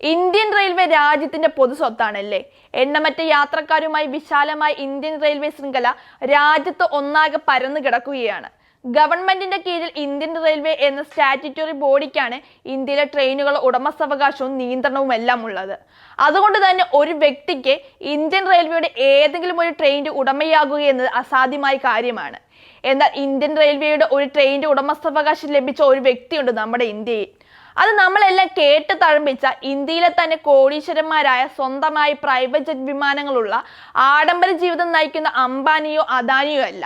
Indian railway രാജ്യത്തിന്റെ പൊതു സ്വത്താണല്ലേ? എണ്ണമറ്റ യാത്രക്കാരുമായി വിശാലമായ ഇന്ത്യൻ റെയിൽവേ ശൃംഖല രാജ്യത്ത് ഒന്നാകെ പരന്നു കിടക്കുകയാണ്. ഗവൺമെന്റിന്റെ കീഴിൽ ഇന്ത്യൻ റെയിൽവേ എന്ന സ്റ്റാറ്റ്യൂട്ടറി ബോഡിക്കാണ് ഇന്ത്യയിലെ ട്രെയിനുകളുടെ ഉടമസ്ഥാവകാശവും നിയന്ത്രണവും എല്ലാം ഉള്ളത്. അതുകൊണ്ട് തന്നെ ഒരു വ്യക്തിക്ക് ഇന്ത്യൻ റെയിൽവേയുടെ ഏതെങ്കിലും ഒരു ട്രെയിനിന്റെ ഉടമയാകുക എന്നത് അസാധ്യമായ കാര്യമാണ്. എന്നാൽ ഇന്ത്യൻ റെയിൽവേയുടെ ഒരു ട്രെയിനിന്റെ ഉടമസ്ഥാവകാശം ലഭിച്ച ഒരു വ്യക്തിയുണ്ട് നമ്മുടെ ഇന്ത്യയിൽ. അത് നമ്മളെല്ലാം കേട്ട് തഴമ്പിച്ച ഇന്ത്യയിലെ തന്നെ കോടീശ്വരന്മാരായ സ്വന്തമായി പ്രൈവറ്റ് ജെറ്റ് വിമാനങ്ങളുള്ള ആഡംബര ജീവിതം നയിക്കുന്ന അംബാനിയോ അദാനിയോ അല്ല.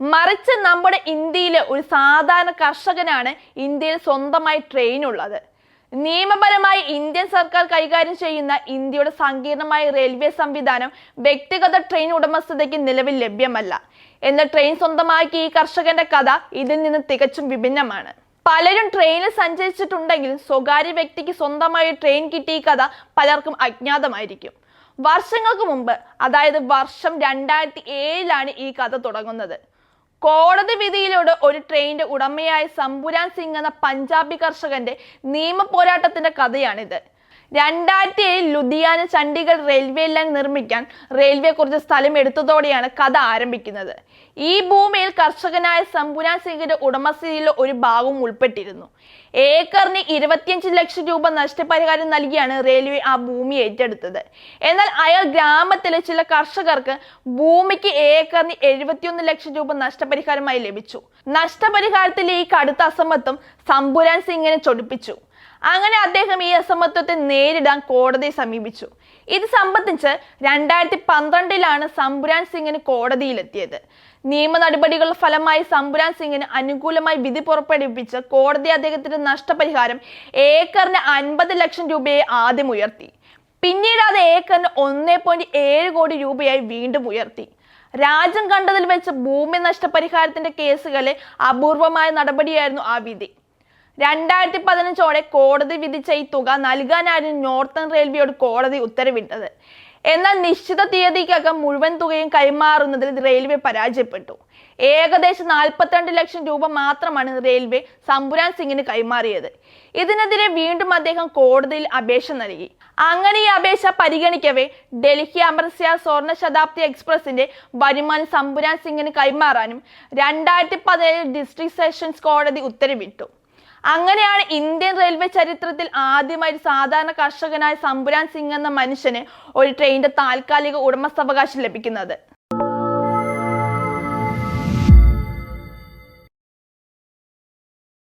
മറിച്ച് നമ്മുടെ ഇന്ത്യയിലെ ഒരു സാധാരണ കർഷകനാണ് ഇന്ത്യയിൽ സ്വന്തമായി ട്രെയിൻ ഉള്ളത്. നിയമപരമായി ഇന്ത്യൻ സർക്കാർ കൈകാര്യം ചെയ്യുന്ന ഇന്ത്യയുടെ സങ്കീർണമായ റെയിൽവേ സംവിധാനം വ്യക്തിഗത ട്രെയിൻ ഉടമസ്ഥതയ്ക്ക് നിലവിൽ ലഭ്യമല്ല. എന്ന ട്രെയിൻ സ്വന്തമാക്കിയ ഈ കർഷകന്റെ കഥ ഇതിൽ നിന്ന് തികച്ചും വിഭിന്നമാണ്. പലരും ട്രെയിനിൽ സഞ്ചരിച്ചിട്ടുണ്ടെങ്കിലും സ്വകാര്യ വ്യക്തിക്ക് സ്വന്തമായി ട്രെയിൻ കിട്ടിയ കഥ പലർക്കും അജ്ഞാതമായിരിക്കും. വർഷങ്ങൾക്ക് മുമ്പ് അതായത് വർഷം രണ്ടായിരത്തി ഏഴിലാണ് ഈ കഥ തുടങ്ങുന്നത്. കോടതി വിധിയിലൂടെ ഒരു ട്രെയിനിന്റെ ഉടമയായ സമ്പുരാൻ സിംഗ് എന്ന പഞ്ചാബി കർഷകന്റെ നിയമ പോരാട്ടത്തിന്റെ കഥയാണിത്. രണ്ടായിരത്തി ഏഴിൽ ലുധിയാന ചണ്ഡീഗഡ് റെയിൽവേ ലൈൻ നിർമ്മിക്കാൻ റെയിൽവേ കുറച്ച് സ്ഥലം എടുത്തതോടെയാണ് കഥ ആരംഭിക്കുന്നത്. ഈ ഭൂമിയിൽ കർഷകനായ സമ്പുരാൻ സിംഗിന്റെ ഉടമസ്ഥതയിലെ ഒരു ഭാഗവും ഉൾപ്പെട്ടിരുന്നു. ഏക്കറിന് ഇരുപത്തിയഞ്ച് ലക്ഷം രൂപ നഷ്ടപരിഹാരം നൽകിയാണ് റെയിൽവേ ആ ഭൂമി ഏറ്റെടുത്തത്. എന്നാൽ അയാൾ ഗ്രാമത്തിലെ ചില കർഷകർക്ക് ഭൂമിക്ക് ഏക്കറിന് എഴുപത്തിയൊന്ന് ലക്ഷം രൂപ നഷ്ടപരിഹാരമായി ലഭിച്ചു. നഷ്ടപരിഹാരത്തിലെ ഈ കടുത്ത അസമത്വം സമ്പുരാൻ സിംഗിനെ ചൊടിപ്പിച്ചു. അങ്ങനെ അദ്ദേഹം ഈ അസമത്വത്തെ നേരിടാൻ കോടതിയെ സമീപിച്ചു. ഇത് സംബന്ധിച്ച് രണ്ടായിരത്തി പന്ത്രണ്ടിലാണ് സംബുരാൻ സിംഗിന് കോടതിയിലെത്തിയത്. നിയമ നടപടികളുടെ ഫലമായി സംബുരാൻ സിംഗിന് അനുകൂലമായി വിധി പുറപ്പെടുവിപ്പിച്ച് കോടതി അദ്ദേഹത്തിന്റെ നഷ്ടപരിഹാരം ഏക്കറിന് അൻപത് ലക്ഷം രൂപയെ ആദ്യം ഉയർത്തി. പിന്നീട് അത് ഏക്കറിന് ഒന്നേ പോയിന്റ് ഏഴ് കോടി രൂപയായി വീണ്ടും ഉയർത്തി. രാജ്യം കണ്ടതിൽ വെച്ച് ഭൂമി നഷ്ടപരിഹാരത്തിന്റെ കേസുകളെ അപൂർവമായ നടപടിയായിരുന്നു ആ വിധി. രണ്ടായിരത്തി പതിനഞ്ചോടെ കോടതി വിധിച്ച ഈ തുക നൽകാനായിരുന്നു നോർത്തേൺ റെയിൽവേയോട് കോടതി ഉത്തരവിട്ടത്. എന്നാൽ നിശ്ചിത തീയതിക്കകം മുഴുവൻ തുകയും കൈമാറുന്നതിൽ റെയിൽവേ പരാജയപ്പെട്ടു. ഏകദേശം നാൽപ്പത്തിരണ്ട് ലക്ഷം രൂപ മാത്രമാണ് റെയിൽവേ സമ്പുരാൻ സിംഗിന് കൈമാറിയത്. ഇതിനെതിരെ വീണ്ടും അദ്ദേഹം കോടതിയിൽ അപേക്ഷ നൽകി. അങ്ങനെ ഈ അപേക്ഷ പരിഗണിക്കവേ ഡൽഹി അമൃത്സർ സ്വർണ ശതാബ്ദി എക്സ്പ്രസിന്റെ വരുമാനം സമ്പുരാൻ സിംഗിന് കൈമാറാനും രണ്ടായിരത്തി പതിനേഴിൽ ഡിസ്ട്രിക്ട് സെഷൻസ് കോടതി ഉത്തരവിട്ടു. അങ്ങനെയാണ് ഇന്ത്യൻ റെയിൽവേ ചരിത്രത്തിൽ ആദ്യമായി സാധാരണ കർഷകനായ സമ്പുരാൻ സിംഗ് എന്ന മനുഷ്യന് ഒരു ട്രെയിനിന്റെ താൽക്കാലിക ഉടമസ്ഥാവകാശം ലഭിക്കുന്നത്.